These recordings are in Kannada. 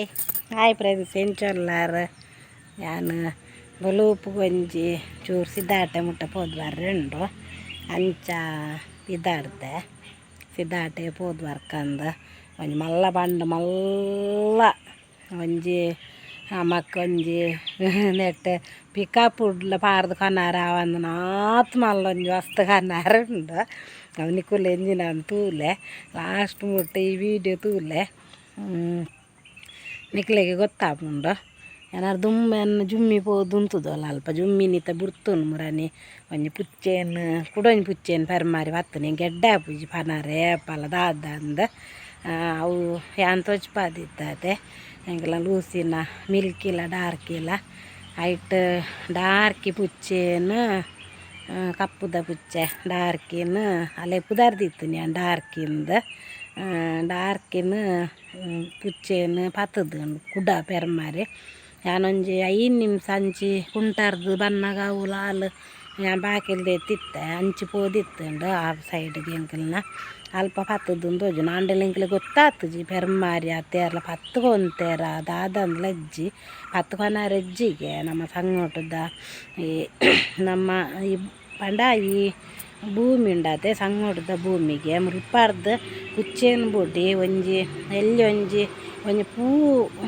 ಹಾಯ್ ಹಾಯ್ ಫ್ರೆಂಡ್ಸ್ ಎಂಚೊಲ್ಲಾರ ಯಾನು ಬಲೂಪು ಗೊಂಜಿ ಚೂರು ಸಿದ್ದಾಟ ಮುಟ್ಟ ಪೋದ್ ಬರ್ರೆಂಡು ಅಂಚ ಇದಾಡ್ದೆ ಸಿದ್ದಾಟೆ ಪೋದ್ ಬರ್ಕಂದು ಒಂಜಿ ಮಲ್ಲ ಬಂಡು ಮಲ್ಲ ಒಂಜಿ ಮಕ್ಕ ಒಂಜಿ ನೆಟ್ ಪಿಕಪ್ ಉಡ್ಲ ಪಾರ್ದು ಕನಾರ ಅವಂದು ನಾತ್ ಮಲ್ಲ ಒಂಜಿ ವಸ್ತು ಕನಾರ ಉಂಡು ಅವನಿಕುಲ್ಲ ಎಂಜಿನ ತೂಲೆ ಲಾಸ್ಟ್ ಮುಟ್ಟ ಈ ವಿಡಿಯೋ ತೂಲೆ ನಿಕ್ಲೆಗೆ ಗೊತ್ತಾಪುಂಡು ಏನಾರು ದುಮ್ಮೆನ್ನು ಜುಮ್ಮಿ ಪೋದುಂತುದಲ್ಲ ಅಲ್ಪ ಜುಮ್ಮಿನಿತ ಬುರ್ತುನು ಮುರನಿ. ಒಂಜಿ ಪುಚ್ಚೇನು ಕುಡೊಂಜಿ ಪುಚ್ಚೇನು ಪೆರ್ಮಾರಿ ಬತ್ತನೆ ಗೆಡ್ಡ ಪೂಜಿ ಪನಾರೆ ಏಪಲ ದಾದ ಅಂದ. ಅವು ಯಾನ್ ತೊಚ್ಪಾದಿತ್ತೆ ಎಂಗೆಲ್ಲ ಲೂಸಿನ, ಮಿಲ್ಕಿಲ, ಡಾರ್ಕಿಲ. ಐಟ್ ಡಾರ್ಕಿ ಪುಚ್ಚೇನು ಕಪ್ಪುದ ಪುಚ್ಚೆ, ಡಾರ್ಕಿನ, ಅಲೆ ಪುದಾರ್ದಿತ್ತು ನಾನು ಡಾರ್ಕಿಂದ. ಆ ಡಾರ್ಕ್ ಡಾರ್ಕಿನ ಪುಚ್ಚೆನ್ ಪತ್ತದು ಕುಡ ಪೆರ್ಮಾರೆ ಯಾನೊಂಜಿ ಐದು ನಿಮಿಷ ಅಂಚಿ ಕುಂಟಾರ್ದು ಬನ್ನಗ ಅವು ಲಾಲ್ ಯಾ ಬಾಕಿಲ್ದೆ ಎತ್ತಿತ್ತೆ ಅಂಚಿ ಪೋದಿತ್ತುಂಡು ಆ ಸೈಡ್ಗೆ ಎಂಕಲ್ನ ಅಲ್ಪ ಪತ್ತದುಂದು ಹೋಜು ನಾಂಡಲ ಎಂಕಲ ಗೊತ್ತಾತುಜಿ ಪೆರ್ಮಾರಿ ಅತ್ತೇರ್ಲ ಪತ್ತುಕೊಂತೇರ ದಾದಂದ್ಲ ಅಜ್ಜಿ ಪತ್ತುಕೊನಾರ ಅಜ್ಜಿಗೆ ನಮ್ಮ ಸಂಗೋಟದ ಈ ನಮ್ಮ ಈ ಪಂಡಾಯಿ ಭೂಮಿ ಉಂಡತೆ ಸಂಗೋಟದ ಭೂಮಿಗೆ. ಮೃಪಾರ್ದ ಕುಚ್ಚೇನು ಬುಡ್ಡಿ ಒಂಜಿ ಎಲ್ಲಿ ಒಂಜಿ ಒಂಜಿ ಪೂ,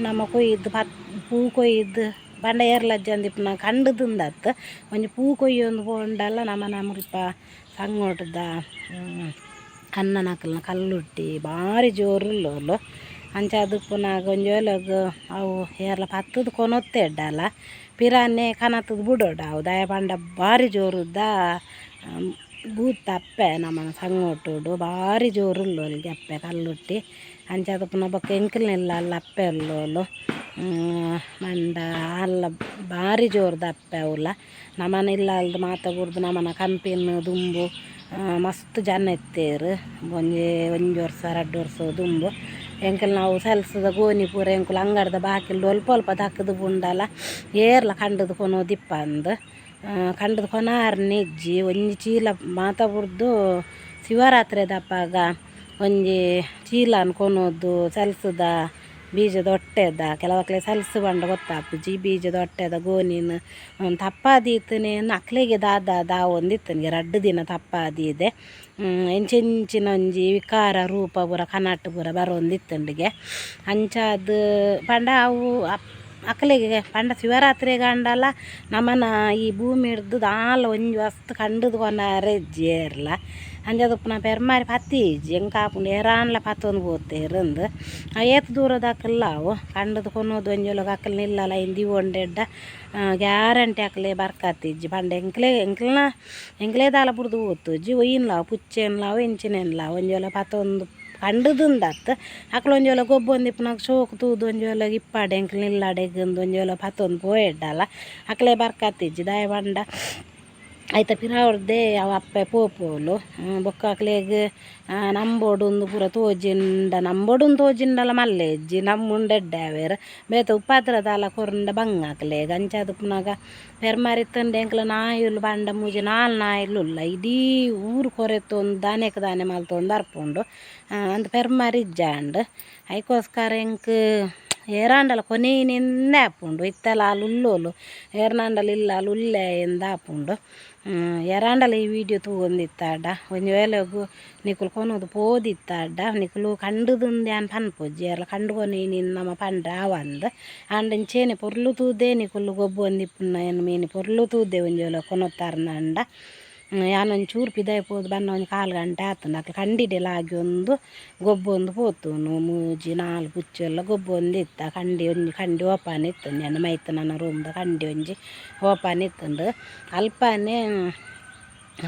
ನಮ್ಮ ಕೊಯ್ದು ಪತ್ ಪೂ ಕೊಯ್ದು, ಪಂಡ ಏರ್ಲಜ್ಜಂದು ಇಪ್ಪು ನಾ ಒಂಜಿ ಪೂ ಕೊಯ್ಯೊಂದು ಪೋಂಡಲ್ಲ ನಮ್ಮನ ಹೊಡೆದ ಅನ್ನ ನಕಲ್ನ ಕಲ್ಲುಟ್ಟಿ, ಭಾರಿ ಜೋರುಲ್ಲೋಲು ಅಂಚ ಅದುಪ್ಪುನಾಗ ಗೊಂಜೋಲಗ ಅವು ಏರ್ಲ ಪತ್ತದ ಕೊನೊತ್ತೆಡ್ಡಲ್ಲ ಪಿರಾನೆ ಕನತದ ಬುಡೋಡ ಅವು. ದಯ ಪಂಡ ಭಾರಿ ಜೋರುದ್ದ ಬೂತ್ ಅಪ್ಪೆ ನಮ್ಮನ ಸಂಗೋಟುಡು, ಭಾರಿ ಜೋರುಲ್ಲೋಲಿಗೆ ಅಪ್ಪೆ ಕಲ್ಲುಟ್ಟಿ. ಅಂಚಾದ ಪುನಃ ಬೊಕ್ಕ ಎಂಕಲ್ನೆಲ್ಲ ಅಪ್ಪೆ ಉಲ್ಲೋಲು ಮಂಡ, ಅಲ್ಲ, ಭಾರಿ ಜೋರ್ದ ಅಪ್ಪೆ ಅವಲ್ಲ ನಮನ ಇಲ್ಲ ಅಲ್ದು ಮಾತ ಬುರ್ದು ನಮನ ಕಂಪಿನ ದುಂಬು. ಮಸ್ತ್ ಜನ ಎತ್ತೇರು. ಒಂಜೆ, ಒಂಜಿ ವರ್ಷ ಎರಡು ವರ್ಷ ದುಂಬು. ಎಂಕಲ್ ನಾವು ಸಲ್ಸದ ಗೋನಿಪುರ ಎಂಕುಲು ಅಂಗಡ್ದ ಬಾಕಿಲ್ಡು ಅಲ್ಪ ಅಲ್ಪ ದಕ್ಕದು ಪುಂಡಲ. ಏರ್ಲ ಕಂಡದು ಕೊನೋ ದಿಪ್ಪ ಅಂದು ಕಂಡದು ಕೊನ ಇಜ್ಜಿ, ಒಂಜಿ ಚೀಲ ಮಾತ ಬುರ್ದು ಶಿವರಾತ್ರಿ ದಪ್ಪಾಗ ಒಂಜಿ ಚೀಲ ಅನ್ಕೊನೋದು ಸಲ್ಸದ, ಬೀಜದ ಹೊಟ್ಟೆದ ಕೆಲವಕ್ಲೆ ಸಲ್ಸು ಬಂಡ ಗೊತ್ತಾಪುಜಿ ಬೀಜದ ಹೊಟ್ಟೆದ ಗೋನಿನ ತಪ್ಪಾದೀತನೆ ಅಕ್ಲೆಗೆ ದಾದ ದಾ ಒಂದಿತ್ತನಿಗೆ ರಡ್ಡು ದಿನ ತಪ್ಪಾದಿದೆ. ಎಂಚೆಂಚಿನ ಒಂಜಿ ವಿಕಾರ ರೂಪ ಪೂರ, ಕನಟ್ ಪೂರ ಬರೋಂದಿತ್ತಂಡಿಗೆ. ಅಂಚಾದ ಪಂಡ ಅವು ಅಕ್ಲೆಗೆ ಪಂಡ ಶಿವರಾತ್ರಿ ಅಂಡಲ ನಮನ ಈ ಭೂಮಿ ಹಿಡ್ದು ದಾಲ ಒಂಜಿ ವಸ್ತು ಕಂಡದು ಕೊನಾರೆ ಜೇರ್ಲ ಅಂಜದಪ್ಪನ ಪೆರ್ಮಾರಿ ಪತ್ತಿ ಎಂಕ ಆಪುಂಡು ಏರಾನ್ಲ ಪತ್ತೊಂದು ಪೋತೇರಂದು ಏತ್ ದೂರದ ಹಾಕಲ್ಲ ಅವು, ಕಂಡದು ಕೊನೋದು ಒಂಜೊಲಗ ಹಾಕಲ್ ನಿಲ್ಲಲ್ಲ, ಹಿಂದಿ ಒಂಡೆಡ್ಡ ಗ್ಯಾರಂಟಿ ಅಕ್ಕಲೆ ಬರ್ಕತ್ತಿಜ್ಜಿ ಪಂಡ ಎಂಕ್ಲೆ, ಎಂಕ್ಲನ, ಎಂಕ್ಲೆ ದಾಲ ಬುಡ್ದು ಓದ್ತುಜ್ಜಿ ಒಯ್ಯಿನ್ಲಾವು ಪುಚ್ಚೆನ್ಲಾವು ಎಂಚಿನೆನ್ಲಾವು ಒಂಜೊಲ ಪತ್ತೊಂದು ಕಂಡದಿಂದತ್ತು ಅಕ್ಲು ಒಂಜೋಲ ಗೊಬ್ಬೊಂದಿಪ್ಪುನಾಗ ಶೋಕು ತೂದು, ಒಂಜೋಲ ಇಪ್ಪಾಡೆ ಎಂಕ್ಲು ನಿಲ್ಲಾಡೆಗಂದು ಜೋಲ ಪತ್ತೊಂದು ಪೋಯೆಡ್ಡಲ್ಲ ಅಕ್ಲೆ ಬರ್ಕತ್ತಿಜ್ಜಿ ದಾಯ ಪಂಡ ಪಿರ ಪಿರಾವರ್ದೆ ಅವ ಅಪ್ಪೆ ಪೋಪೋಲು ಬೊಕ್ಕ ಅಕ್ಲೆಗ್ ನಂಬೋಡುಂದು ಪೂರ ತೋಜಿಂಡ, ನಂಬೋಡುಂದು ತೋಜಿಂಡಲ ಮಲ್ಲೆಜ್ಜಿ, ನಮ್ಮುಂಡೆಡ್ಡೆ ಅವೇರು. ಬೇತ ಉಪಾತ್ರದಾಲ ಕೊರಂಡ ಬಂಗ ಅಕ್ಲೆಗ್ ಅಂಚಾದ ಪುನಗ ಪೆರ್ಮಾರಿತ್ತಂಡೆ ಎಂಕ್ಲ ನಾಯಿಲು ಬಂಡ ಮೂಜಿ, ನಾಲ್ ನಾಯಿಲುಲ್ಲ ಇಡೀ ಊರು ಕೊರೆತೊಂದು ದಾನೆಕ್ ದಾನೆ ಮಲ್ತೊಂದು ಅರ್ಪುಂಡು. ಅಂದ್ ಪೆರ್ಮಾರಿ ಇಜ್ಜಾಂಡ್ ಐಕೋಸ್ಕರ ಎಂಕ್ ಏರಾಂಡಲ ಕೊನೆಯಿಂದ ಆಪುಂಡು ಇತ್ತಲ ಅಲ್ಲಿ ಉಲ್ಲೋಲು, ಏರ್ನಾಂಡಲ ಇಲ್ಲ ಅಲ್ಲಿ ಉಲ್ಲೆ ಎಂದ ಆಪುಂಡು ಎರಾಂಡಲ ಈ ವಿಡಿಯೋ ತೂಗೊಂದಿತ್ತಾಡ ಒಂಜಿ ವೇಲೆಗು ನಿಕುಲು ಕೊನೋದು ಪೋದಿತ್ತಾಡ ನಿಕುಲು ಕಂಡುದುಂದೆ ಅನ್ ಪನ್ಪೊಜ್ಜಿ ಏರ್ಲ ಕಂಡುಕೊನಿ ನಿನ್ನ ನಮ್ಮ ಪಂಡ ಅವಂದು ಆಂಡಂಚೇನೆ ಪೊರ್ಲು ತೂದೆ ನಿಕುಲು ಗೊಬ್ಬು ಒಂದಿಪ್ಪುನ ಏನು ಮೀನಿ ಪೊರ್ಲು ತೂದೆ ಒಂಜಿ ವೇಳೆ ಕೊನೊತ್ತಾರ್ನಂಡ ಯಾನೊಂದು ಚೂರು ಪಿದಾಯ ಪೋದು ಬನ್ನ ಒಂದು ಕಾಲು ಗಂಟೆ ಆತುಂಡು ಅಕ್ಲು ಕಂಡಿಡೆಲ ಆಗಿ ಒಂದು ಗೊಬ್ಬೊಂದು ಪೋತುನು, ಮೂಜಿ, ನಾಲ್ಕು ಪುಚ್ಚು ಎಲ್ಲ ಗೊಬ್ಬೊಂದು ಇತ್ತ. ಕಂಡಿ ಒಂಜಿ ಕಂಡಿ ಓಪನ್ ಇತ್ತು ನನ್ನ ಮೈತ್ ನನ್ನ ರೂಮ್ದ ಕಂಡಿ ಒಂಜಿ ಓಪನ್ ಇತ್ತುಂಡು ಅಲ್ಪನೇ,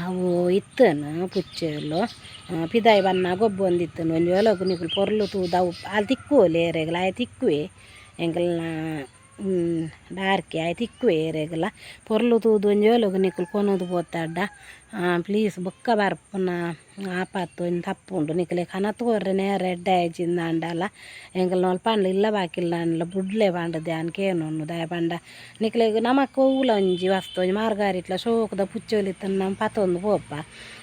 ಅವು ಇತ್ತನು ಪುಚ್ಚಲು ಪಿದಾಯಿ ಬನ್ನ ಗೊಬ್ಬೊಂದು ಇತ್ತನು. ಒಂಜಿ ಒಲಗು ನಿಕುಲು ಪೊರ್ಲು ತೂದು, ಅವು ಅಲ್ಲಿ ತಿಕ್ಕುವಲ್ಲಿ ಏರೆಗಲ, ಆಯ್ ತಿಕ್ಕುವೆ. ಎಂಕಲ್ನ ಡಾರ್ಕೆ ಆಯ್ ತಿಕ್ಕುವೆ ಏರೆಗಲ ಪೊರ್ಲು ತೂದು ಒಂಜಿ ಒಲಗು ನಿಕುಲು ಕೊನೋದು ಪೋತಾಡ್ಡ ಪ್ಲೀಸ್ ಬೊಕ್ಕ ಬರ್ಪುನ ಆಪತ್ತು ಒಂಜಿ ತಪ್ಪುಂಡು ನಿಕಲೆ ಕನತ್ ಕೊರ್ರೆ ನೇರೆ ಎಡ್ಡೆ ಆಯ್ಚಿಂದ ಅಂಡಲ ಎಂಕಲ್ ನೋಲ್ ಪಂಡ ಇಲ್ಲ ಬಾಕಿಲ್ಲ ಅಂಡ್ಲ ಬುಡ್ಲೆ ಪಂಡ ಧ್ಯಾನ್ ಕೇನೊನ್ನು ದಯ ಪಂಡ ನಿಕಲೆಗ್ ನಮಕ್ ಒವ್ಲ ಒಂಜಿ ವಸ್ತು ಒಂಜಿ ಮಾರ್ಗಾರಿಟ್ಲ ಶೋಕದ ಪುಚ್ಚೋಲಿತ್ತನ ನಮ್ಮ ಪತ್ತೊಂದು ಪೋಪ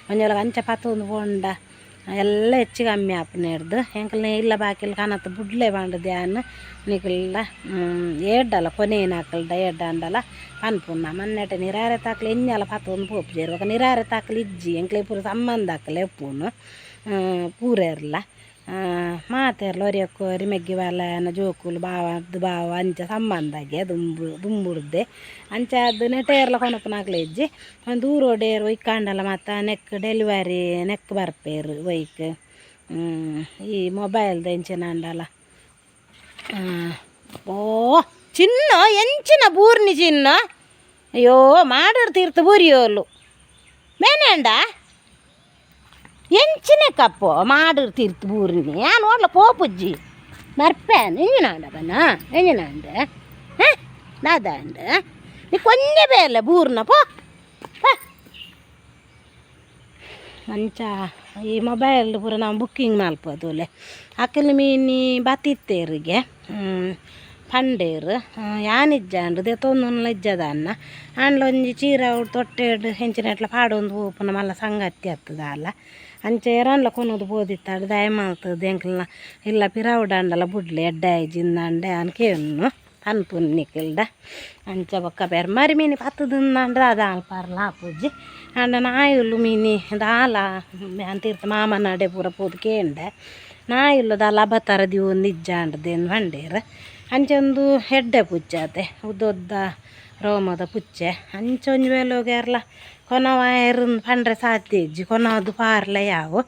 ಒಂಜೊಲಗ ಅಂಚ ಪತ್ತೊಂದು ಪೋಂಡ ಎಲ್ಲ ಹೆಚ್ಚಿಗೆ ಅಮ್ಮಿ ಆಪುನ ಹಿಡ್ದು ಇಲ್ಲ ಬಾಕಿಲ್ ಕಾಣತ್ತು, ಬುಡ್ಲೆ ಬಾಂಡ ಧ್ಯಾನ್ ನಿಕಲ್ಲ ಏಡ್ಡಲ್ಲ ಕೊನೇನು ಹಾಕಲ್ದ ಎಡ್ಡ ಅಂಡಲ್ಲ ಪನ್ಪುನ್ನ ಮನ್ನೆಟ ನಿರಾರೆ ತಾಕಲಿ ಎಣ್ಣೆಲ್ಲ ಪತ್ತೊಂದು ಪೋಪು ನಿರಾರೆ ತಾಕ್ಲೆ ಇಜ್ಜಿ ಎಂಕ್ಲೆ ಪೂರ ಸಂಬಂಧ ಹಾಕಲೆ ಎಪ್ಪುನು ಪೂರ ಇರಲ್ಲ. ಮಾತೆರ್ಲ ಒರಿಯಕ್ಕೋರಿ ಮೆಗ್ಗಿ ಬಾಲನ ಜೋಕುಲು ಬಾವ ಅದು ಬಾವ ಅಂಚ ಸಂಬಂಧಾಗೆ ದುಂಬು, ದುಂಬುಡ್ದೆ. ಅಂಚ ಅದು ನೆಟೇರ್ಲ ಕೊನಪುನಾಕ್ಲೆ ಇಜ್ಜಿ ಒಂದು ಊರೋಡೇರು ಒಯ್ಕಾಂಡಲ್ಲ ಮತ್ತು ನೆಕ್ ಡೆಲಿವರಿ ನೆಕ್ ಬರ್ಪೇರು, ಒಯ್ಕ್. ಈ ಮೊಬೈಲ್ದ ಎಂಚಿನ ಅಂಡಲ್ಲ ಓ, ಚಿನ್ನ, ಎಂಚಿನ ಬೂರ್ನಿ ಚಿನ್ನ. ಅಯ್ಯೋ ಮಾಡಿರ್ತೀರ್ತು ಬೂರಿಯೋಲು. ಮೇನೆಂಡ ಎಂಚಿನ ಕಪ್ಪು ಮಾಡಿರ್ತಿರ್ತು ಬೂರಿನಿ ಯಾ ನೋಡ್ಲ ಪೋಪುಜ್ಜಿ ಬರ್ಪೇನು ಎಂಜಿನಾಂಡ ಬನ್ನ ಎಂಜಿನಾಂಡ ಹಾಂ? ದಾದಾಂಡ ನೀ ಕೊಂಜೆ ಬೇಲೆ ಬೂರ್ನ ಪೋ. ಅಂಚ, ಈ ಮೊಬೈಲ್ ಪೂರ ನಾವು ಬುಕ್ಕಿಂಗ್ ಮಲ್ಪೋದುಲೆ ಅಕ್ಕಲ್ ಮೀನಿ ಬತ್ತಿತ್ತೇರಿಗೆ ಪಂಡೇರು. ಯಾನಿಜ್ಜಾಂಡು ದೆತ್ತೊಂದು ಇಜ್ಜದ ಅನ್ನ ಅಂಡ್ಲ ಒಂಜಿ ಚೀರ ಹೆಂಚಿನ ಎಟ್ಲ ಪಾಡೊಂದು ಓಪನ ಮಲ್ಲ ಸಂಗತಿ ಆಗ್ತದ ಅಲ್ಲ. ಅಂಚೆ ಎರಂಡ್ಲ ಕೊನೋದು ಬೋದಿತ್ತಾಡು ದಯ ಮಾಡ್ತದೆ ಎಂಕ್ಲನ ಇಲ್ಲ, ಪಿರಾವುಡಂಡಲ ಬುಡ್ಲೆ ಎಡ್ಡೆ ಜಿಂದಂಡೆ ಅನ್ಕೇನು ಅನ್ಪುನ್ನಿಕ್ಕಿಲ್ದ ಅಂಚ ಬೊಕ್ಕ ಬೇರೆ ಮರಿ ಮೀನಿ ಪತ್ತದಿಂದಂಡ್ರೆ ಅದು ಆಲ್ಪಾರ್ಲ ಆಪುಜ್ಜಿ ಅಂಡ ನಾಯುಲ್ಲು ಮೀನಿ, ದಾಲ ಅಂತಿರ್ತ ಮಾಮನ ಅಡೆ ಪೂರ ಪೋದು ಕೇಂಡೆ ನಾಯುಲ್ಲು ದಾಲ ಬತ್ತರ ದಿವು ನಿಜ್ಜಾಂಡ್ದೇನು ಬಂಡೇರು ಅಂಚೊಂದು ಹೆಡ್ಡೆ ಪುಚ್ಚಾತೆ ಉದ್ದೊದ್ದ ರೋಮದ ಪುಚ್ಚೆ. ಅಂಚೊಂಜಿ ವೇಲೋಗ್ಯಾರ್ಲ ಕೊನವಾಯರನ್ ಪಂಡ್ರೆ ಸಾತಿಜ್ಜಿ ಕೊನದು ಪಾರ್ಲ ಯಾವು.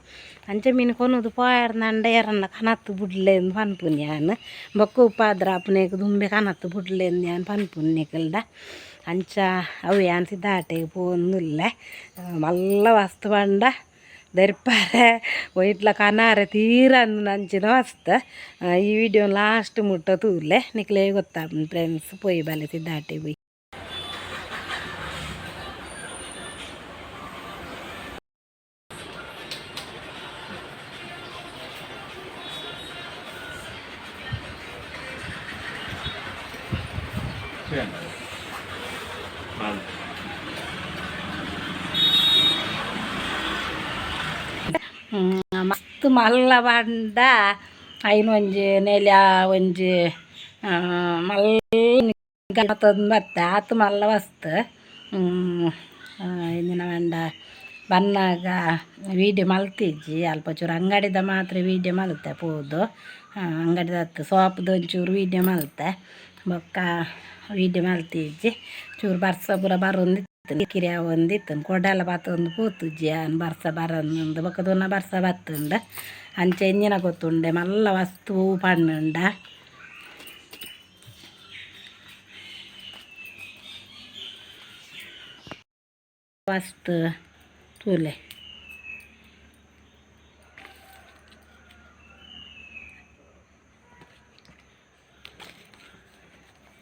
ಅಂಚೆ ಮೀನು ಕೊನುದು ಪಾಯರ್ನಂಡ ಎರನ್ನ ಕನತ್ತು ಬುಡ್ಲೆಂದು ಪನ್ಪುನ್ ಯಾನ್. ಬೊಕ್ಕ ಉಪಾದ್ರ ಅಪ್ಪನೇಗ ದುಂಬೆ ಕನತ್ತು ಬುಡ್ಲೆಂದು ಯಾನ್ ಪನ್ಪುನ್ ನಿಕಲ್ದ. ಅಂಚ ಅವು ಯಾನ್ ಸಿದ್ದಾಟೆಗೆ ಪೋನ್ನುಲ್ಲ ಮಲ್ಲ ವಸ್ತು ಪಂಡ. ದರ್ಪಾರೆ, ಒಯ್ಟ್ಲ ಕನಾರೆ ತೀರ ಅಂಚಿನ ಮಸ್ತ್ ಈ ವಿಡಿಯೋ ಲಾಸ್ಟ್ ಮುಟ್ಟ ತೂರ್ಲೆ. ನಿಕ್ಲೆ ಗೊತ್ತಾ ಫ್ರೆಂಡ್ಸ್, ಪೋಯಿ ಬಲೆ ಸಿದ್ದಾಟೆ ಪೋಯಿ. ಮಸ್ತ್ ಮಲ್ಲ ಬಂಡ ಐನ್ ಒಂಜಿ ನೆಲ ಒಂಜಿ ಮಲ್ಲ ಬತ್ತೆ ಆತು ಮಲ್ಲ ಮಸ್ತ್. ಇಂದಿನ ಬಂಡ ಬನ್ನಾಗ ವೀಡಿಯೋ ಮಲ್ತಿಜ್ಜಿ ಅಲ್ಪ ಚೂರು ಅಂಗಡಿದ ಮಾತ್ರ ವೀಡಿಯೋ ಮಲ್ತೆ ಪೋದು. ಅಂಗಡಿದತ್ತು ಸೋಪ್ದು ಒಂಚೂರು ವೀಡಿಯೋ ಮಲ್ತೆ. ಬೊಕ್ಕ ವೀಡಿಯೋ ಮಲ್ತಿಜ್ಜಿ ಚೂರು ಬರ್ಸ ಪೂರ ಬರೊಂದಿತ್ತು ಕಿರಿಯ ಒಂದಿತ್ತು ಕೊಡಲ ಬಾತು ಒಂದು ಪೂತುಜ್ಜಿ ಅನ್ ಬರ್ಸ ಬರಂದು ಬೊಕ್ಕದೊನ್ನ ಬರ್ಸ ಬತ್ತುಂಡ. ಅಂಚೆ ಎಂಜಿನ ಗೊತ್ತುಂಡೆ, ಮಲ್ಲ ವಸ್ತು ಪಣ್ಣುಂಡ. ವಸ್ತು ತೂಲೆ.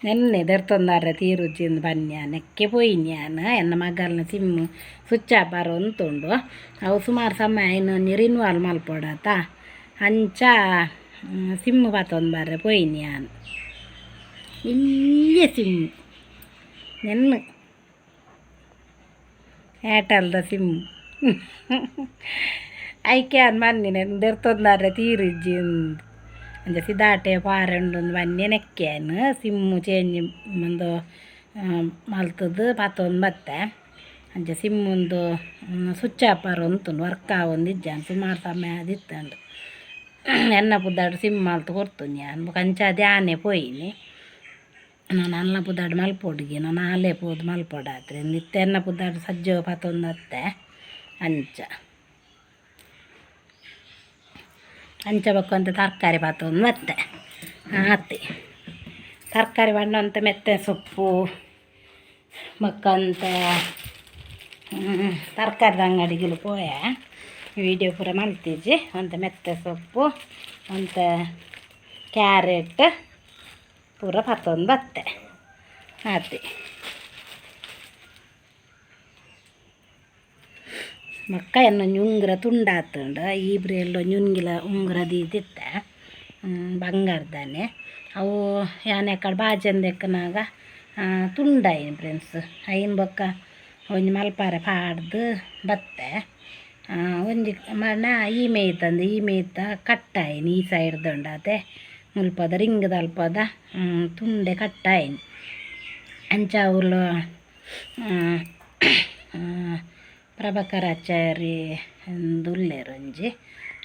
ನೆನ್ನೆ ದೆರ್ತೊಂದಾರ ತೀರುಜ್ಜಿಂದು ಬನ್ಯ ನೆಕ್ಕೆ ಪೋಯಿನ್ಯಾನ ಎನ್ನ ಮಗಲ್ನ ಸಿಮ್ಮು ಸ್ವಿಚ್ ಆಫ್ ಬರೋ ಉಂತುಂಡು ಅವು ಸುಮಾರು ಸಮಯ ಇನ್ನೊಂದು ರಿನ್ವಾಲ್ ಮಲ್ಪೊಡತ ಅಂಚ ಸಿಮ್ಮು ಬತ್ತೊಂದು ಬಾರೆ ಪೋಯಿನ್ಯಾನ್ ಇಲ್ಲೇ ಸಿಮ್ಮು ನೆನ್ನು ಏರ್ಟೆಲ್ದ ಸಿಮ್ಮು ಐಕೆ ಅನ್ ಮನ್ನಿ ನೆನ್ ದೆರ್ತೊಂದಾರ ತೀರಿಜ್ಜಿಂದು ಅಂಚ ಸಿದಾಟೆ ಪಾರೆಂಡೊಂದು ಬನ್ನೆ ನೆಕ್ಕೇನು ಸಿಮ್ಮು ಚೇಂಜ್ ಒಂದು ಮಲ್ತದ್ದು ಪಾತೊಂದು ಬತ್ತೆ ಅಂಚ ಸಿಮ್ಮುಂದು ಸ್ವಿಚ್ ಆಪರ್ ಉಂತುಂಡು ವರ್ಕ್ ಆವೊಂದು ಇಜ್ಜಾನ್ ಸುಮಾರು ಸಮಯ ಅದಿತ್ತಂಡು ಎನ್ನ ಪುದ್ದಾಡು ಸಿಮ್ ಮಲ್ತು ಕೊಡ್ತು ನಾನು ಕಂಚ ಆನೆ ಪೋಯಿನಿ ನಾನು ಅನ್ನ ಪುದ್ದಾಡು ಮಲ್ಪೊಡ್ಗಿ ನಾನು ಹಾಲೆ ಪೋದು ಮಲ್ಪೊಡಾತ್ರಿ ನಿತ್ಯ ಎನ್ನ ಪುದ್ದಾಡು ಸಜ್ಜೋ ಪಾತೊಂದು ಅತ್ತೆ ಅಂಚ ಅಂಚ ಬಕ್ಕಂತ ತರಕಾರಿ ಪಾತೊಂದು ಮತ್ತೆ ಆತಿ ತರಕಾರಿ ಬಣ್ಣಂತ ಮೆತ್ತೆ ಸೊಪ್ಪು ಮಕ್ಕಂತ ತರಕಾರಿದ ಅಂಗಡಿಗೆ ಪೋಯ ವಿಡಿಯೋ ಪೂರ ಮಲ್ತಿಜ್ಜಿ ಅಂತ ಮೆತ್ತೆ ಸೊಪ್ಪು ಅಂತ ಕ್ಯಾರೆಟ್ ಪೂರ ಪತ್ತೊಂದು ಬತ್ತೆ ಆತಿ ಮಕ್ಕ ಎನ್ನೊಂಜಿ ಉಂಗುರ ಇಬ್ರು ಈಬ್ರೆಲ್ಲ ಉಂಗಿಲ ಉಂಗುರ ದೀದಿತ್ತ ಬಂಗಾರದಾನೆ. ಅವು ಯಾನೆ ಕಡೆ ಬಾಜಂದ ಎಕ್ಕನಾಗ ತುಂಡಾಯಿನ ಫ್ರೆಂಡ್ಸ್ ಐನ್ ಬೊಕ್ಕ ಒಂಜಿ ಮಲ್ಪಾರ ಪಾಡ್ದು ಬತ್ತೆ. ಒಂಜಿ ಮಣ್ಣ ಈ ಮೇಯ್ತಂದು ಈ ಮೇಯ್ತ ಕಟ್ಟಾಯಿನಿ ಈ ಸೈಡ್ ಅದೇ ಮುಲ್ಪದ ರಿಂಗದ ಅಲ್ಪದ ತುಂಡೆ ಕಟ್ಟಾಯಿನಿ. ಅಂಚ ಅವ್ಲು ಪ್ರಭಾಕರಾಚಾರಿ ಒಂದು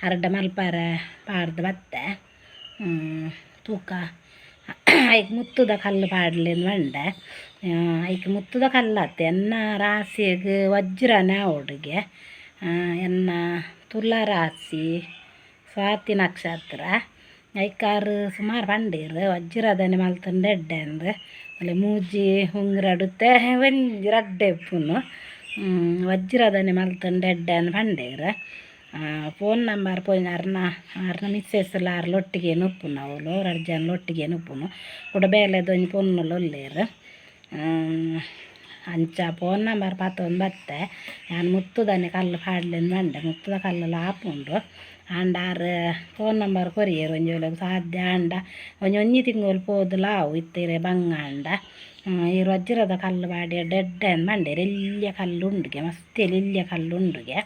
ಅರ್ಡ ಮಲ್ಪಾರ ಪಾಡ್ದು ಬತ್ತೆ. ತೂಕ. ಐಕ್ ಮುತ್ತುದ ಕಲ್ಲು ಪಾಡ್ಲಿಂದು ಬಂಡೆ ಐಕ್ ಮುತ್ತುದ ಕಲ್ಲತ್ತೆ. ಎನ್ನ ರಾಸಿಗೆ ವಜ್ರನ ಅವಡಿಗೆ ಎನ್ನ ತುಲ ರಾಶಿ ಸ್ವಾತಿ ನಕ್ಷತ್ರ. ಐಕಾರು ಸುಮಾರು ಪಂಡೀರು. ವಜ್ರದನೆ ಮಲ್ತಂದು ಎಡ್ಡೆ ಅಂದು ಮೂಜಿ ಉಂಗುರ ಅಡುತ್ತೆ. ಒಂಜಿ ರಡ್ಡೆ ಉಪ್ಪುನು. ವಜ್ರದನೆ ಮಲ್ತಂದು ಎಡ್ಡೆ ಅಂದು ಪಂಡೀರು ಫೋನ್ ನಂಬರ್ ಪೋಯ್ ಅರ್ನ ಅರ್ನ ಮಿಸ್ಸೆಸ್ಲ ಆರ್ಲ ಒಟ್ಟಿಗೆ ಉಪ್ಪುನು ಅವಳು ಎರಡು ಜನ ಒಟ್ಟಿಗೆ ಉಪ್ಪುನು ಕೂಡ ಬೇಲೆದು ಒಂಜಿ ಪೊನ್ನುಲು ಒಲ್ಲೇರು ಅಂಚ ಫೋನ್ ನಂಬರ್ ಪತ್ತೊಂದು ಬತ್ತೆ ನಾನು ಮುತ್ತುದನೆ ಕಲ್ಲು ಪಾಡ್ಲಿಂದು ಬಂಡೆ ಮುತ್ತುದ ಕಲ್ಲು ಆಪುಂಡು ಆಂಡ ಆರು ಫೋನ್ ನಂಬರ್ ಕೊರಿಯರು ಒಂಜಿ ವೇಳೆಗ್ ಸಾಧ್ಯ ಆಂಡ ಒಂಜಿ ಒಂಜಿ ತಿಂಗಳು ಪೋದು ಲಾವು ಇತ್ತೀರೆ ಬಂಗ ಆಂಡ ಈ ವಜ್ರದ ಕಲ್ಲು ಪಾಡಿ ಡೆಡ್ಡೆ ಅಂದ್ ಬಂಡೇರು ಎಲ್ಲಿಯ ಕಲ್ಲು ಉಂಡುಗೆ ಮಸ್ತ್ ಎಲ್ಲಿಯ ಕಲ್ಲು ಉಂಡುಗೆ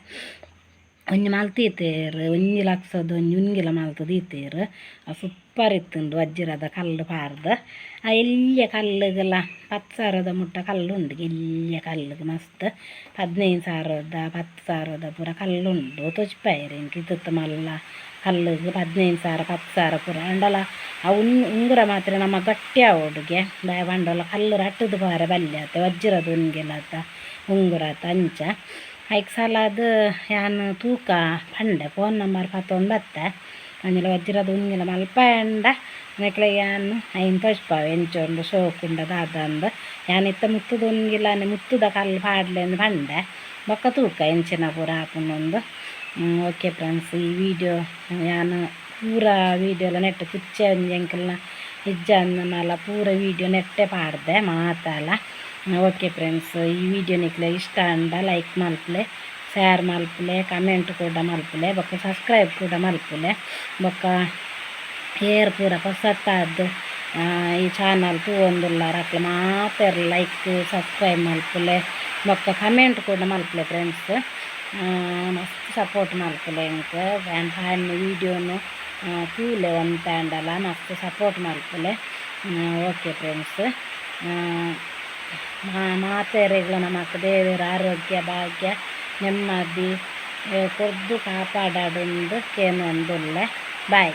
ಒಂಜಿ ಮಲ್ತೀತೇರು ಒಂಜಿ ಲಕ್ಷದ ಒಂಜಿ ಉನ್ಗಿಲ ಮಲ್ತದ ಈತೇರು ಸೂಪರ್ ಇತ್ತುಂಡು ವಜ್ರದ ಕಲ್ಲು ಪಾರ್ದು ಆ ಎಲ್ಲಿಯ ಕಲ್ಲುಗೆಲ್ಲ ಪತ್ತು ಸಾವಿರದ ಮುಟ್ಟ ಕಲ್ಲು ಉಂಡು ಎಲ್ಲಿಯ ಕಲ್ಲುಗೆ ಮಸ್ತ್ ಹದಿನೈದು ಸಾವಿರದ ಪತ್ತು ಸಾವಿರದ ಪೂರ ಕಲ್ಲುಂಡು ತೊಚ್ಪಾಯಿರಿ ಇಂಕ ಇತ್ತು ಮಲ್ಲ ಕಲ್ಲಿಗೆ ಹದಿನೈದು ಸಾವಿರ ಹತ್ತು ಸಾವಿರ ಪೂರ. ಅಂಡಲ, ಆ ಉನ್, ಉಂಗುರ ಮಾತ್ರ ನಮ್ಮ ಗಟ್ಟಿ ಅವಡುಗೆ ಬಂಡಲ ಕಲ್ಲು ರಟ್ಟದ ಬಾರ ಬಲ್ಯ ಆತ, ವಜ್ರದ ಉನ್ಗೆಲ ಆತ, ಉಂಗುರ ಆತ, ಅಂಚ. ಐಕ್ ಸಲ ಅದು, ಯಾನು ತೂಕ, ಪಂಡೆ, ಫೋನ್ ನಂಬರ್ ಪತ್ತೊಂದು ಬತ್ತೆ ಅಂಜಲ ವಜ್ರದ ಉಂಗಿಲ ಮಲ್ಪ ಎಂಡ ಮಕ್ಕಳ ಯಾನು, ಐನ್ ತೊಚ್ಪಾವೆ ಎಂಚೊಂಡು ಶೋಕುಂಡ, ದಾದಂದು. ಯಾನಿತ್ತ ಮುತ್ತುದ ಉಂಗಿಲಾನೆ ಮುತ್ತುದ ಕಲ್ಲು ಪಾಡ್ಲೆಂದು ಪಂಡೆ. ಬೊಕ್ಕ ತೂಕ, ಎಂಚಿನ ಪೂರ ಹಾಕೊಂಡೊಂದು ಓಕೆ ಫ್ರೆಂಡ್ಸ್ ಈ ವಿಡಿಯೋ ನಾನು ಪೂರ ವಿಡಿಯೋ ಎಲ್ಲ ನೆಟ್ಟು ಕುಚ್ಚೆ ಒಂಜಿ ಎಂಕಲ್ನ ಇಜ್ಜ ಮಲ ಪೂರ ವಿಡಿಯೋ ನೆಟ್ಟೆ ಪಾಡ್ದೆ ಮಾತಲ್ಲ ಓಕೆ ಫ್ರೆಂಡ್ಸ್ ಈ ವಿಡಿಯೋ ನಿಕ್ಲೆ ಇಷ್ಟ ಅಂದ ಲೈಕ್ ಮಲ್ಪಲೆ ಶೇರ್ ಮಲ್ಪಲೆ ಕಮೆಂಟ್ ಕೂಡ ಮಲ್ಪಲೆ, ಬೊಕ್ಕ ಸಬ್ಸ್ಕ್ರೈಬ್ ಕೂಡ ಮಲ್ಪಲೆ, ಬೊಕ್ಕ ಏರ್ ಪೂರ ಹೊಸತ್ತಾದ್ದು ಈ ಚಾನಲ್ ತೂವೊಂದುಲ್ಲಾರ ಅಕ್ಲ ಮಾತ್ರ ಲೈಕ್ ಸಬ್ಸ್ಕ್ರೈಬ್ ಮಲ್ಪಲೆ, ಬೊಕ್ಕ ಕಮೆಂಟ್ ಕೂಡ ಮಲ್ಪಲೆ ಫ್ರೆಂಡ್ಸ್ ಮಸ್ತ್ ಸಪೋರ್ಟ್ ಮಲ್ಪಲೆ ಇಂಕ ಹಣ್ಣು ವೀಡಿಯೋನು ತೂಲೆ ಪ್ಯಾಂಡಲ ಮಸ್ತ್ ಸಪೋರ್ಟ್ ಮಲ್ಪಲೆ ಓಕೆ ಫ್ರೆಂಡ್ಸ್ ಮಾತೆರೆಗಳ ನಮಕ್ ದೇವರ ಆರೋಗ್ಯ, ಭಾಗ್ಯ, ನೆಮ್ಮದಿ ಕೊರ್ದು ಕಾಪಾಡಾಡುಂದು ಕೇನು ಒಂದುಲ್ಲೆ ಬಾಯ್